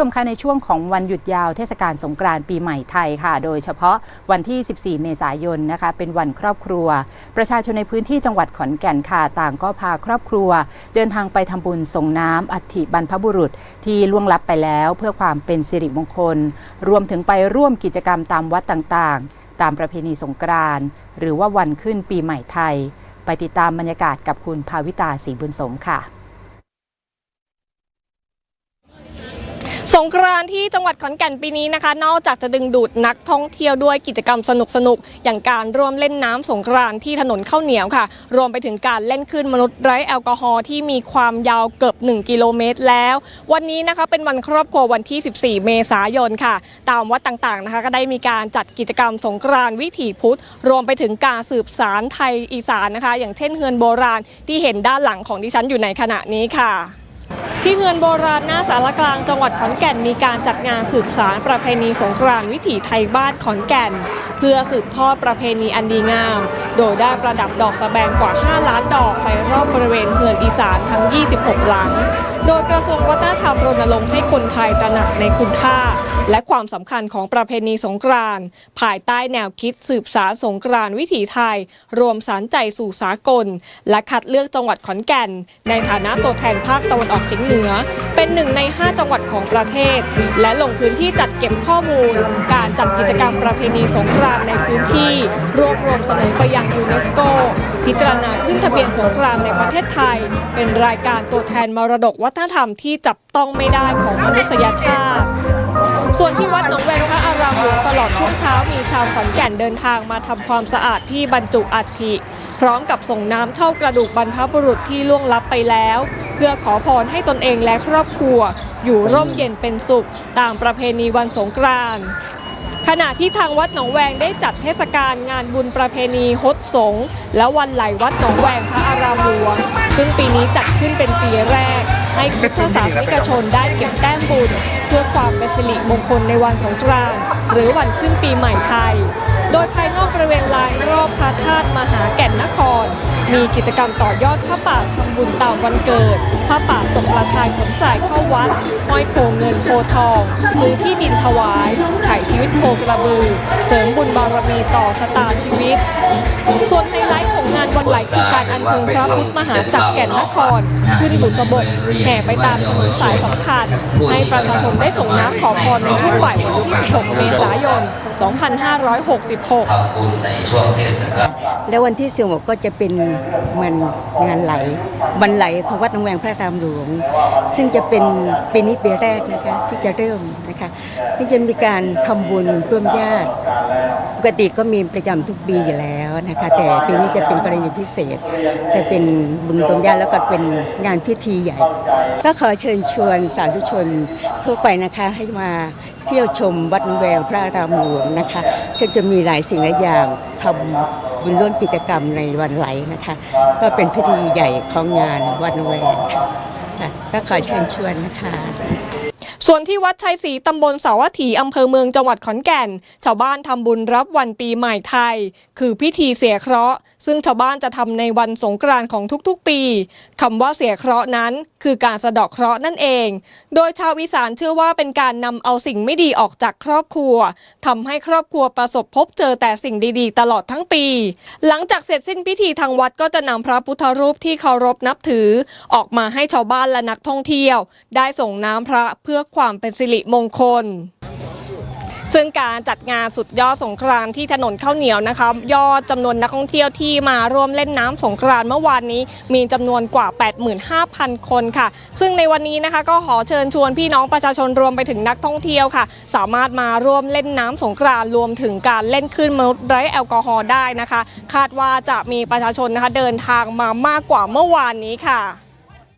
ชมคะในช่วงของวันหยุดยาวเทศกาลสงกรานต์ปีใหม่ไทยค่ะ โดยเฉพาะวันที่ 14 เมษายนนะคะ เป็นวันครอบครัว ประชาชนในพื้นที่จังหวัดขอนแก่นค่ะ ต่างก็พาครอบครัว เดินทางไปทำบุญส่งน้ำอัฐิบรรพบุรุษที่ล่วงลับไปแล้ว เพื่อความเป็นสิริมงคล รวมถึงไปร่วมกิจกรรมตามวัดต่างๆ ตามประเพณีสงกรานต์หรือว่าวันขึ้นปีใหม่ไทย ไปติดตามบรรยากาศกับคุณภาวิตาศรีบุญสมค่ะ สงกรานต์ที่จังหวัดขอนแก่นปีนี้นะคะ นอกจากจะดึงดูดนักท่องเที่ยวด้วยกิจกรรมสนุกๆอย่างการร่วมเล่นน้ำสงกรานต์ที่ถนนข้าวเหนียวค่ะ รวมไปถึงการเล่นคลื่นมนุษย์ไร้แอลกอฮอล์ที่มีความยาวเกือบ 1 กิโลเมตรแล้ว วันนี้นะคะเป็นวันครอบครัววันที่ 14 เมษายนค่ะ ตามวัดต่างๆนะคะก็ได้มีการจัดกิจกรรมสงกรานต์วิถีพุทธ รวมไปถึงการสืบสารไทยอีสานนะคะ อย่างเช่นเฮือนโบราณที่เห็นด้านหลังของดิฉันอยู่ในขณะนี้ค่ะที่เฮือนโบราณหน้าสารกลางจังหวัดขอนแก่นมีการจัดงานสืบสารประเพณีสงกรานต์วิถีไทยบ้านขอนแก่น เพื่อสืบทอดประเพณีอันดีงาม โดยได้ประดับดอกสะแบงกว่า 5 ล้านดอกไปรอบบริเวณเฮือนอีสานทั้ง 26 หลัง โดยกระทรวงวัฒนธรรมรณรงค์ให้คนไทยตระหนักในคุณค่า และความสำคัญของประเพณีสงกรานต์ภายใต้แนวคิดสืบสารสงกรานต์วิถีไทย รวมสารใจสู่สากล และคัดเลือกจังหวัดขอนแก่น ในฐานะตัวแทนภาคตะวันออกเฉียงเหนือ เป็นหนึ่งใน 5 จังหวัดของประเทศ และลงพื้นที่จัดเก็บข้อมูล การจัดกิจกรรมประเพณีสงกรานต์ในพื้นที่ รวบรวมเสนอไปยังยูเนสโก พิจารณาขึ้นทะเบียนสงกรานต์ในประเทศไทย เป็นรายการตัวแทนมรดกวัฒนธรรมที่จับต้องไม่ได้ของมนุษยชาติส่วนที่วัดหนองแวงพระอารามหลวงตลอดช่วงเช้ามีชาวขอนแก่นเดินทางมาทำความสะอาดที่บรรจุอัฐิพร้อมกับส่งน้ำเท่ากระดูกบรรพบุรุษที่ล่วงลับไปแล้ว พื่อขอพรให้ตนเองและครอบครัว อยู่ร่มเย็นเป็นสุข ตามประเพณีวันสงกรานต์ขณะที่ทางวัดหนองแวงได้จัดเทศกาลงานบุญประเพณีฮดสงและวันไหลวัดหนองแวงพระอารามหลวง ซึ่งปีนี้จัดขึ้นเป็นปีแรก ให้พุทธศาสนิกชนได้เก็บแต้มบุญ เพื่อความเป็นสิริมงคลในวันสงกรานต์หรือวันขึ้นปีใหม่ไทย โดยภายนอกบริเวณลานรอบพระธาตุมหาแก่นนคร มีกิจกรรมต่อยอดพระป่าทำบุญตามวันเกิดพระป่าตกระทายขนสายเข้าวัดห้อยโพเงินโพทอง ซื้อที่ดินถวายไถ่ชีวิตโคกระบือ เสริมบุญบารมีต่อชะตาชีวิต ส่วนไฮไลท์ของงานวันไหลคือการอัญเชิญพระพุทธมหาจักรแก่นนคร ขึ้นบุษบกแห่ไปตามถนนสายสำคัญ ให้ประชาชนได้ส่งน้ำขอพรในช่วงบ่ายวันที่ 16 เมษายน 2560 2566ทำบุญในช่วงเทศกาลแล้ววันที่สิบหกก็จะเป็นเหมือนงานไหลวันไหลของวัดหนองแวงพระรามหลวง ซึ่งจะเป็นปีนี้ปีแรกนะคะที่จะเริ่มนะคะที่จะมีการทำบุญร่วมญาติ ปกติก็มีประจำทุกปีอยู่แล้วนะคะแต่ปีนี้จะเป็นกรณีพิเศษ จะเป็นบุญรวมญาติแล้วก็เป็นงานพิธีใหญ่ ก็ขอเชิญชวนสาธุชนทั่วไปนะคะให้มา เที่ยวชมวัดหนองแววพระรามหลวงนะคะซึ่งจะมีหลายสิ่งหลายอย่างทำบุญร่วมกิจกรรมในวันไหลนะคะ ก็เป็นพิธีใหญ่ของงานวัดหนแววค่ะก็ขอเชิญชวนนะคะ ส่วนที่วัดชัยศรีตำบลสาวัตถีอำเภอเมืองจังหวัดขอนแก่น ชาวบ้านทำบุญรับวันปีใหม่ไทย คือพิธีเสียเคราะห์ ซึ่งชาวบ้านจะทำในวันสงกรานต์ของทุกๆ ปีคำว่าเสียเคราะห์นั้น คือการสะเดาะเคราะห์นั่นเอง โดยชาวอีสานเชื่อว่าเป็นการนำเอาสิ่งไม่ดีออกจากครอบครัวทำให้ครอบครัวประสบพบเจอแต่สิ่งดีๆ ตลอดทั้งปี หลังจากเสร็จสิ้นพิธีทางวัดก็จะนำพระพุทธรูปที่เคารพนับถือ ออกมาให้ชาวบ้านและนักท่องเที่ยว ได้ส่งน้ำพระเพื่อความเป็นสิริมงคล ซึ่งการจัดงานสุดยอดสงกรานที่ถนนข้าวเหนียวนะคะ ยอดจำนวนนักท่องเที่ยวที่มาร่วมเล่นน้ำสงกรานเมื่อวานนี้มีจำนวนกว่า 85,000 คนค่ะ ซึ่งในวันนี้นะคะก็ขอเชิญชวนพี่น้องประชาชนรวมไปถึงนักท่องเที่ยวค่ะ สามารถมาร่วมเล่นน้ำสงกรานรวมถึงการเล่นคลื่นมนุษย์ไร้แอลกอฮอล์ได้นะคะ คาดว่าจะมีประชาชนนะคะเดินทางมามากกว่าเมื่อวานนี้ค่ะ